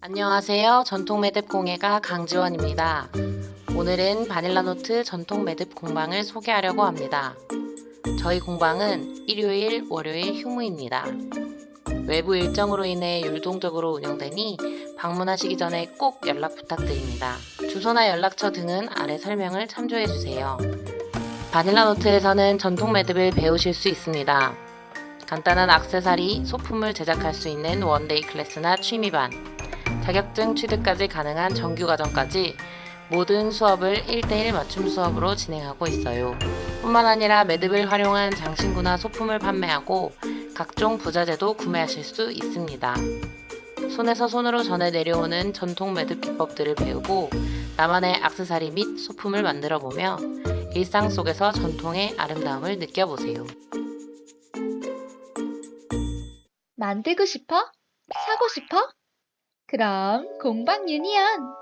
안녕하세요. 전통 매듭 공예가 강지원입니다. 오늘은 바닐라 노트 전통 매듭 공방을 소개하려고 합니다. 저희 공방은 일요일, 월요일 휴무입니다. 외부 일정으로 인해 율동적으로 운영되니 방문하시기 전에 꼭 연락 부탁드립니다. 주소나 연락처 등은 아래 설명을 참조해 주세요. 바닐라 노트에서는 전통 매듭을 배우실 수 있습니다. 간단한 악세사리, 소품을 제작할 수 있는 원데이 클래스나 취미반, 자격증 취득까지 가능한 정규 과정까지 모든 수업을 1대1 맞춤 수업으로 진행하고 있어요. 뿐만 아니라 매듭을 활용한 장신구나 소품을 판매하고 각종 부자재도 구매하실 수 있습니다. 손에서 손으로 전해 내려오는 전통 매듭 기법들을 배우고 나만의 악세사리 및 소품을 만들어 보며 일상 속에서 전통의 아름다움을 느껴보세요. 만들고 싶어? 사고 싶어? 그럼 공방 유니언!